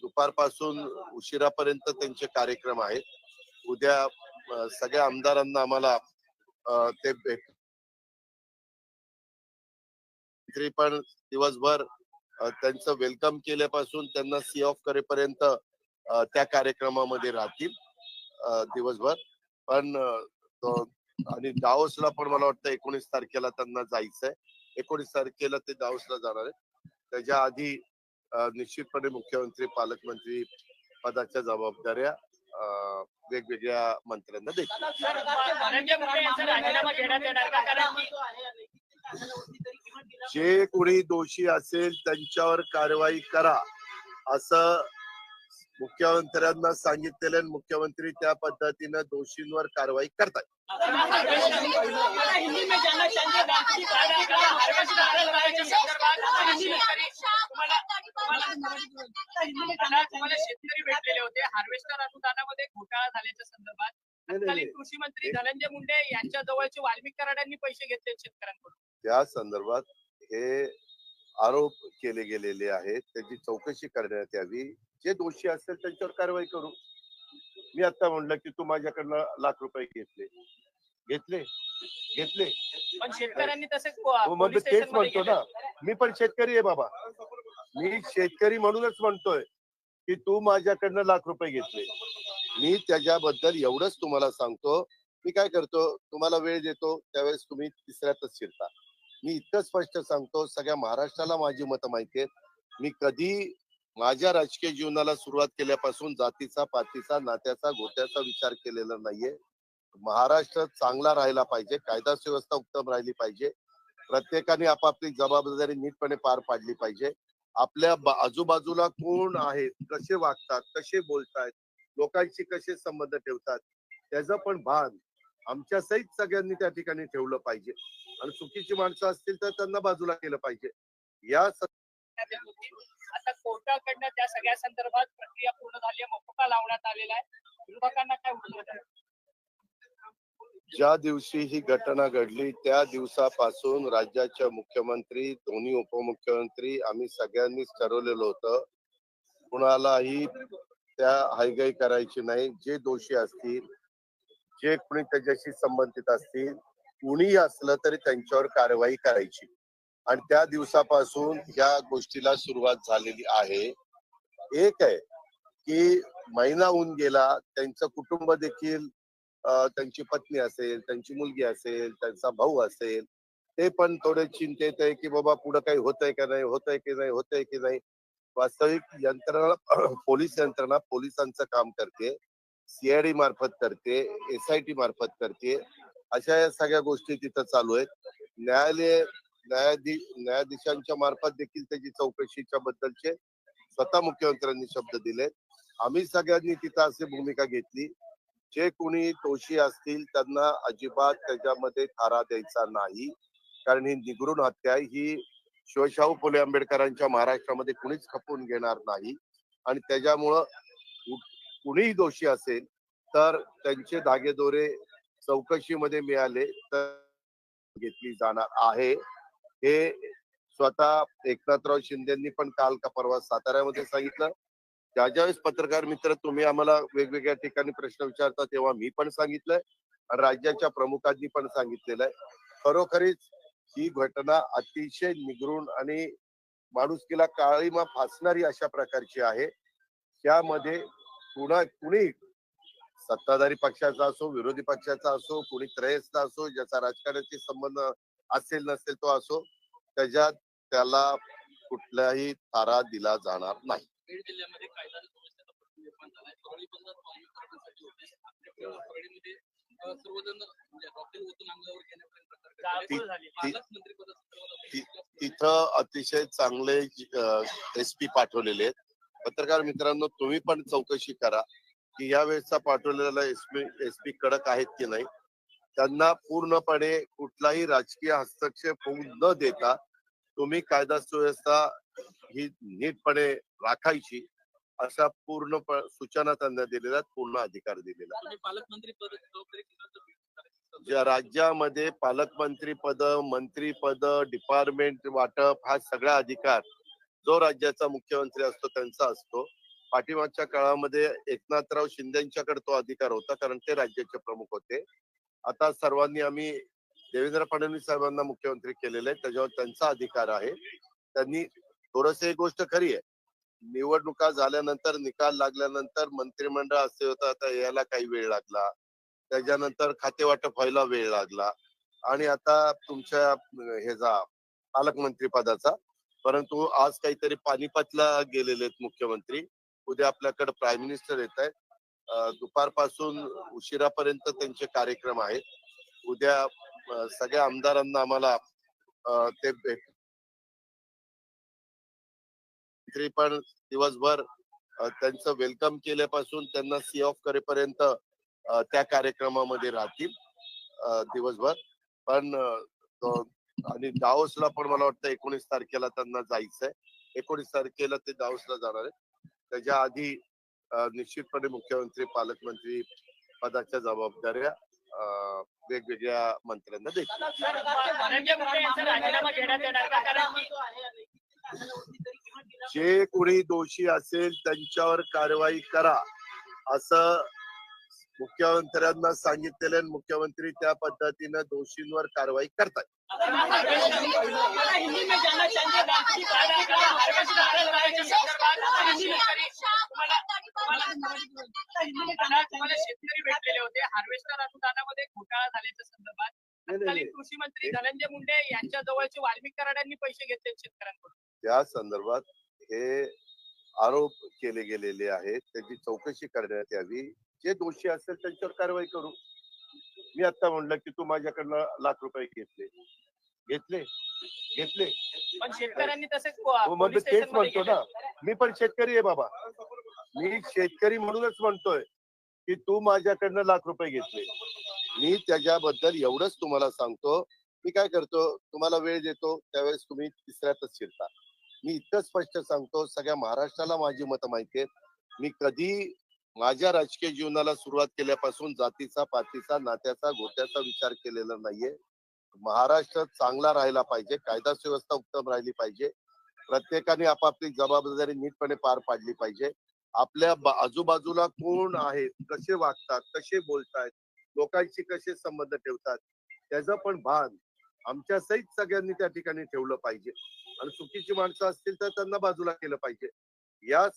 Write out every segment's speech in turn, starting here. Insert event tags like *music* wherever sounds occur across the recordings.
दुपारपासून उशिरापर्यंत त्यांचे कार्यक्रम आहेत. उद्या सगळ्या आमदारांना आम्हाला ते भेट पण दिवसभर त्यांचं वेलकम केल्यापासून त्यांना सी ऑफ करेपर्यंत त्या कार्यक्रमामध्ये राहतील दिवसभर. पण आणि दाओसला पण मला वाटतं एकोणीस तारखेला त्यांना जायचंय. एकोणीस तारखेला ते दाओसला जाणार आहे त्याच्या आधी निश्चितपणे मुख्यमंत्री पालकमंत्री पदाच्या जबाबदाऱ्या अ, वेगवेगळ्या मंत्र्यांना देतील. जे कोणी दोषी असेल त्यांच्यावर कारवाई करा असं मुख्यमंत्र्यांना सांगितलेलं मुख्यमंत्री त्या पद्धतीनं दोषींवर कारवाई करतात शेतकरी भेटलेले होते. हार्वेस्टर अनुदानामध्ये घोटाळा झाल्याच्या संदर्भात तत्कालीन कृषी मंत्री धनंजय मुंडे यांच्या जवळचे वाल्मिक कराडांनी पैसे घेतले शेतकऱ्यांकडून. त्या संदर्भात हे आरोप केले गेलेले आहेत. त्याची चौकशी करण्यात यावी. जे दोषी असतील त्यांच्यावर कारवाई करू. मी आता म्हणलं की तू माझ्याकडनं लाख रुपये घेतले. घेतले? घेतले? पण शेतकऱ्यांनी तसे मग तेच म्हणतो. ना. मी पण शेतकरी आहे बाबा. मी शेतकरी म्हणूनच म्हणतोय की तू माझ्याकडनं लाख रुपये घेतले. मी त्याच्याबद्दल एवढंच तुम्हाला सांगतो. मी काय करतो? तुम्हाला वेळ देतो. त्यावेळेस तुम्ही तिसऱ्यातच शिरता. मी इतकं स्पष्ट सांगतो सगळ्या महाराष्ट्राला माझी मतं माहिती आहेत. मी कधी माझ्या राजकीय जीवनाला सुरुवात केल्यापासून जातीचा पातीचा नात्याचा गोत्याचा विचार केलेला नाहीये. महाराष्ट्र चांगला राहिला पाहिजे कायदा सुव्यवस्था उत्तम राहिली पाहिजे. प्रत्येकाने आपापली जबाबदारी नीटपणे पार पाडली पाहिजे. आपल्या आजूबाजूला कोण आहेत कसे वागतात कसे बोलतात लोकांशी कसे संबंध ठेवतात त्याचं पण भान आमच्या सहित सगळ्यांनी त्या ठिकाणी ठेवलं पाहिजे. आणि चुकीची माणसं असतील तर त्यांना बाजूला केलं पाहिजे. या. आता कोर्टाकडनं त्या सगळ्या संदर्भात प्रक्रिया पूर्ण झाली आहे. मोकोका लावण्यात आलेला आहे. विरोधकांना काय उत्तर? ज्या दिवशी ही घटना घडली त्या दिवसापासून राज्याच्या मुख्यमंत्री दोन्ही उपमुख्यमंत्री आम्ही सगळ्यांनीच ठरवलेलं होतं कुणालाही त्या हायगाई करायची नाही. जे दोषी असतील जे कोणी त्याच्याशी संबंधित असतील कुणी असलं तरी त्यांच्यावर कारवाई करायची. आणि त्या दिवसापासून या गोष्टीला सुरुवात झालेली आहे. एक आहे की महिना होऊन गेला त्यांचं कुटुंब देखील त्यांची पत्नी असेल त्यांची मुलगी असेल त्यांचा भाऊ असेल ते पण थोडे चिंतेत आहे की बाबा पुढे काही होतंय का नाही होतंय की नाही होतंय की नाही. वास्तविक यंत्रणा पोलीस यंत्रणा पोलिसांचं काम करते. सीआयडी मार्फत करते एसआयटी मार्फत करते अशा या सगळ्या गोष्टी तिथं चालू आहेत. न्यायालय न्यायाधीश न्यायाधीशांच्या मार्फत देखील त्याची चौकशीच्या बद्दलचे स्वतः मुख्यमंत्र्यांनी शब्द दिले आम्ही सगळ्यांनी तिथं अशी भूमिका घेतली. जे कोणी दोषी असतील त्यांना अजिबात त्याच्यामध्ये थारा द्यायचा नाही. कारण ही निगरून हत्या ही शिवशाहू फुले आंबेडकरांच्या महाराष्ट्रामध्ये कुणीच खपवून घेणार नाही. आणि त्याच्यामुळं कुणीही दोषी असेल तर त्यांचे धागेदोरे चौकशीमध्ये मिळाले तर घेतली जाणार आहे. हे स्वतः एकनाथराव शिंदेनी पण काल का परवा साताऱ्यामध्ये सांगितलं. ज्या ज्यावेळेस पत्रकार मित्र तुम्ही आम्हाला वेगवेगळ्या ठिकाणी प्रश्न विचारता तेव्हा मी पण सांगितलंय. आणि राज्याच्या प्रमुखांनी पण सांगितलेलं आहे खरोखरीच ही घटना अतिशय निगरून आणि माणुसकीला काळीमा फासणारी अशा प्रकारची आहे. त्यामध्ये कुणा कुणी सत्ताधारी पक्षाचा असो विरोधी पक्षाचा असो कुणी त्रयस्थ असो ज्याचा राजकारणाशी संबंध असेल नसेल तो असो त्याच्यात त्याला कुठलाही थारा दिला जाणार नाही. सर्वजण म्हणजे तिथं अतिशय चांगले एस पी पाठवलेले आहेत. पत्रकार मित्रांनो तुम्ही पण चौकशी करा की या वेळेसचा पाठवलेला एसपी एसपी कडक आहेत की नाही. त्यांना पूर्णपणे कुठलाही राजकीय हस्तक्षेप होऊ न देता तुम्ही कायदा सुव्यवस्था ही नीटपणे राखायची अशा पूर्ण सूचना त्यांना दिलेल्या पूर्ण अधिकार दिलेला राज्यामध्ये पालकमंत्री पद मंत्री पद डिपार्टमेंट वाटप हा सगळा अधिकार जो राज्याचा मुख्यमंत्री असतो त्यांचा असतो. पाठीमागच्या काळामध्ये एकनाथराव शिंदेच्याकडे तो अधिकार होता कारण ते राज्याचे प्रमुख होते. आता सर्वांनी आम्ही देवेंद्र फडणवीस साहेबांना मुख्यमंत्री केलेले आहे त्याच्यावर त्यांचा अधिकार आहे. त्यांनी थोडस एक गोष्ट खरी आहे. निवडणुका झाल्यानंतर निकाल लागल्यानंतर मंत्रिमंडळ असे होतं आता यायला काही वेळ लागला. त्याच्यानंतर खाते वाटप व्हायला वेळ लागला. आणि आता तुमच्या ह्याचा पालकमंत्री पदाचा परंतु आज काहीतरी पानिपतला गेलेले आहेत मुख्यमंत्री. उद्या आपल्याकडे प्राईम मिनिस्टर येत आहेत. दुपारपासून उशिरापर्यंत त्यांचे कार्यक्रम आहेत. उद्या सगळ्या आमदारांना आम्हाला ते भेट पण दिवसभर त्यांचं वेलकम केल्यापासून त्यांना सी ऑफ करेपर्यंत त्या कार्यक्रमामध्ये राहतील दिवसभर. पण आणि दाओसला पण मला वाटतं एकोणीस तारखेला त्यांना जायचंय. एकोणीस तारखेला ते दाओसला जाणार आहेत. त्याच्या आधी निश्चितपणे मुख्यमंत्री पालकमंत्री पदाच्या जबाबदाऱ्या वेगवेगळ्या मंत्र्यांना देतील. जे कोणी दोषी असेल त्यांच्यावर कारवाई करा असं मुख्यमंत्र्यांना सांगितलेलं. मुख्यमंत्री त्या पद्धतीनं दोषींवर कारवाई करतात शेतकरी भेटलेले होते. हार्वेस्टर अनुदानामध्ये घोटाळा झाल्याच्या संदर्भात कृषी मंत्री धनंजय मुंडे यांच्या जवळचे वाल्मिक कराडांनी पैसे घेतले शेतकऱ्यांकडून. त्या संदर्भात हे आरोप केले गेलेले आहेत. त्याची चौकशी करण्यात यावी. जे दोषी असेल त्यांच्यावर कारवाई करू. मी आता म्हणलं की तू माझ्याकडनं लाख रुपये घेतले. घेतले? घेतले? पण शेतकऱ्यांनी हो मग तेच म्हणतो ना. मी पण शेतकरी आहे बाबा. मी शेतकरी म्हणूनच म्हणतोय की तू माझ्याकडनं लाख रुपये घेतले. मी त्याच्याबद्दल एवढंच तुम्हाला सांगतो. मी काय करतो? तुम्हाला वेळ देतो. त्यावेळेस तुम्ही तिसऱ्यातच शिरता. मी इतकं स्पष्ट सांगतो. सगळ्या महाराष्ट्राला माझी मतं माहिती आहेत. मी कधी माझ्या राजकीय जीवनाला सुरुवात केल्यापासून जातीचा पातीचा नात्याचा गोत्याचा विचार केलेला नाहीये. महाराष्ट्र चांगला राहिला पाहिजे कायदा सुव्यवस्था उत्तम राहिली पाहिजे. प्रत्येकाने आपापली जबाबदारी नीटपणे पार पाडली पाहिजे. आपल्या आजूबाजूला कोण आहेत कसे वागतात कसे बोलतात लोकांशी कसे संबंध ठेवतात त्याचं पण भान आमच्या सहित सगळ्यांनी त्या ठिकाणी ठेवलं पाहिजे. आणि चुकीची माणसं असतील तर त्यांना बाजूला केलं पाहिजे. या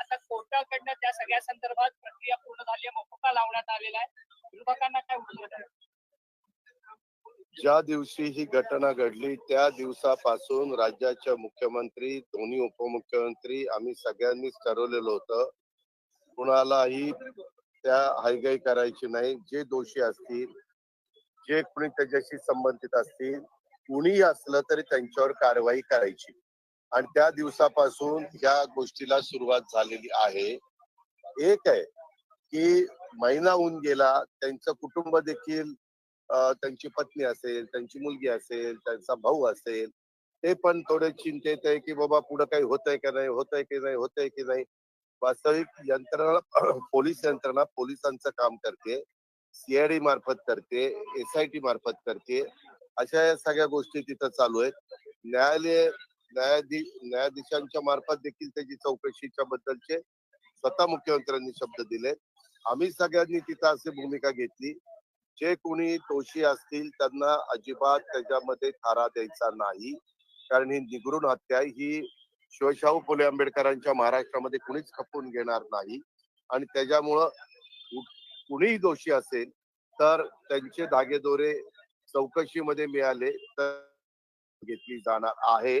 आता कोर्टाकडनं त्या सगळ्या संदर्भात प्रक्रिया पूर्ण झाली आहे लावण्यात आलेला आहे. विरोधकांना काय उत्तर ज्या दिवशी ही घटना घडली त्या दिवसापासून राज्याच्या मुख्यमंत्री दोन्ही उपमुख्यमंत्री आम्ही सगळ्यांनीच ठरवलेलं होतं कुणालाही त्या हायगाई करायची नाही. जे दोषी असतील जे कोणी त्याच्याशी संबंधित असतील कुणीही असलं तरी त्यांच्यावर कारवाई करायची. आणि त्या दिवसापासून या गोष्टीला सुरुवात झालेली आहे. एक आहे की महिना होऊन गेला त्यांचं कुटुंब देखील त्यांची पत्नी असेल त्यांची मुलगी असेल त्यांचा भाऊ असेल ते पण थोडे चिंतेत आहे की बाबा पुढे काही होतंय का नाही होतंय की नाही होतंय की नाही. वास्तविक यंत्रणा *clears throat* पोलीस यंत्रणा पोलिसांचं काम करते सीआयडी मार्फत करते एसआयटी मार्फत करते. अशा या सगळ्या गोष्टी तिथं चालू आहेत. न्यायालय न्यायाधीश न्यायाधीशांच्या मार्फत देखील त्याची चौकशीच्या बद्दलचे स्वतः मुख्यमंत्र्यांनी शब्द दिले आम्ही सगळ्यांनी तिथं अशी भूमिका घेतली. जे कोणी दोषी असतील त्यांना अजिबात त्याच्यामध्ये थारा द्यायचा नाही. कारण ही निगरून हत्या ही शिवशाहू फुले आंबेडकरांच्या महाराष्ट्रामध्ये कुणीच खपवून घेणार नाही. आणि त्याच्यामुळं कुणीही दोषी असेल तर त्यांचे धागेदोरे चौकशीमध्ये मिळाले तर घेतली जाणार आहे.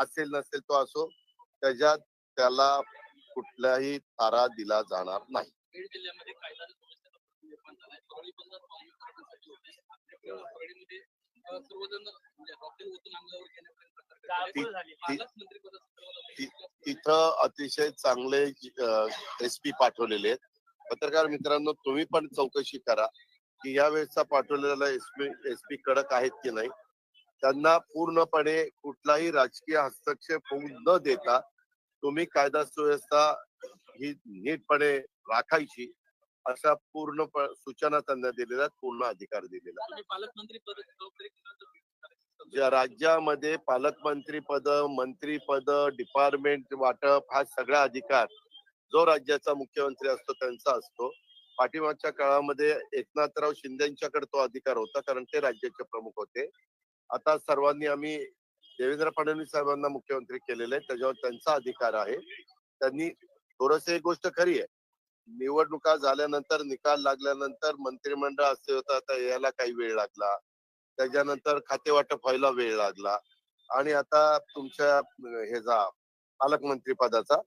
असेल नसेल तो असो त्याच्यात त्याला कुठलाही थारा दिला जाणार नाही. सर्वजण म्हणजे तिथं अतिशय चांगले एस पी पाठवलेले आहेत. पत्रकार मित्रांनो तुम्ही पण चौकशी करा की या वेळेसचा पाठवलेला एसपी एसपी कडक आहेत की नाही. त्यांना पूर्णपणे कुठलाही राजकीय हस्तक्षेप होऊ न देता तुम्ही कायदा सुव्यवस्था ही नीटपणे राखायची अशा पूर्ण सूचना त्यांना दिलेल्या पूर्ण अधिकार दिलेला? ज्या राज्यामध्ये पालकमंत्री पद मंत्री पद डिपार्टमेंट वाटप हा सगळा अधिकार जो राज्याचा मुख्यमंत्री असतो त्यांचा असतो पाठीमागच्या काळामध्ये एकनाथराव शिंदेच्याकडे तो अधिकार होता कारण ते राज्याचे प्रमुख होते आता सर्वांनी आम्ही देवेंद्र फडणवीस साहेबांना मुख्यमंत्री केलेले आहे त्याच्यावर त्यांचा अधिकार आहे. त्यांनी थोडस एक गोष्ट खरी आहे. निवडणुका झाल्यानंतर निकाल लागल्यानंतर मंत्रिमंडळ असे होतं आता यायला काही वेळ लागला. त्याच्यानंतर खाते वाटप व्हायला वेळ लागला. आणि आता तुमच्या ह्याचा पालकमंत्री पदाचा.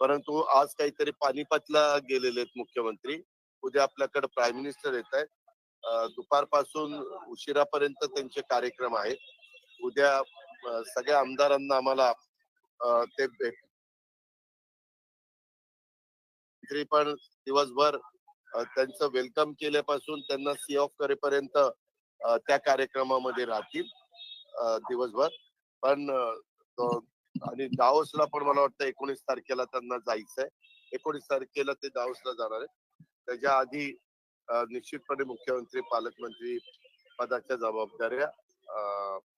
परंतु आज काहीतरी पानिपतला गेलेले आहेत मुख्यमंत्री. उद्या आपल्याकडे प्राईम मिनिस्टर येत आहेत. दुपारपासून उशिरापर्यंत त्यांचे कार्यक्रम आहेत. उद्या सगळ्या आमदारांना आम्हाला ते भेट पण दिवसभर त्यांचं वेलकम केल्यापासून त्यांना सी ऑफ करेपर्यंत त्या कार्यक्रमामध्ये राहतील दिवसभर. पण आणि दाओसला पण मला वाटतं एकोणीस तारखेला त्यांना जायचंय. एकोणीस तारखेला ते दाओसला जाणार आहे त्याच्या आधी निश्चितपणे मुख्यमंत्री पालकमंत्री पदाच्या जबाबदाऱ्या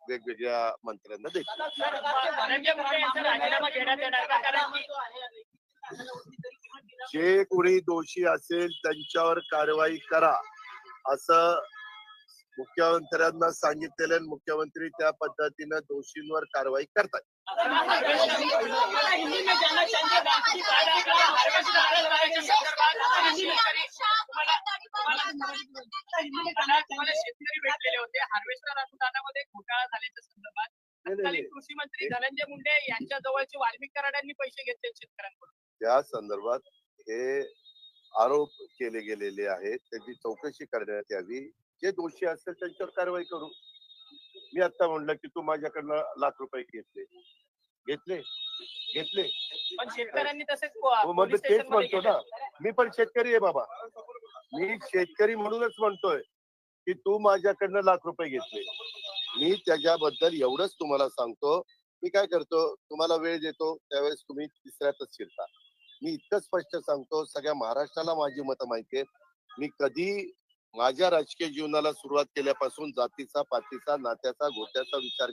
वेगवेगळ्या मंत्र्यांना देतील. जे कोणी दोषी असेल त्यांच्यावर कारवाई करा असं मुख्यमंत्र्यांना सांगितलेलं आहे. मुख्यमंत्री त्या पद्धतीनं दोषींवर कारवाई करतात शेतकरी भेटलेले होते हार्वेस्टर अनुदानामध्ये घोटाळा झाल्याच्या संदर्भात तत्कालीन कृषी मंत्री धनंजय मुंडे यांच्या जवळचे वाल्मिक कराडांनी पैसे घेतले शेतकऱ्यांकडून त्या संदर्भात हे आरोप केले गेलेले आहेत. त्याची चौकशी करण्यात यावी. जे दोषी असेल त्यांच्यावर कारवाई करू. मी आता म्हणलं की तू माझ्याकडनं लाख रुपये घेतले. घेतले? घेतले. पण शेतकऱ्यांनी तसेच हो मग तेच म्हणतो ना. मी पण शेतकरी आहे बाबा. मी शेतकरी म्हणूनच म्हणतोय की तू माझ्याकडनं लाख रुपये घेतले. मी त्याच्याबद्दल एवढंच तुम्हाला सांगतो. मी काय करतो? तुम्हाला वेळ देतो. त्यावेळेस तुम्ही तिसऱ्यातच शिरता मी इतकं स्पष्ट सांगतो सगळ्या महाराष्ट्राला माझी मतं माहिती आहेत. मी कधी माझ्या राजकीय जीवनाला सुरुवात केल्यापासून जातीचा पातीचा नात्याचा गोत्याचा विचार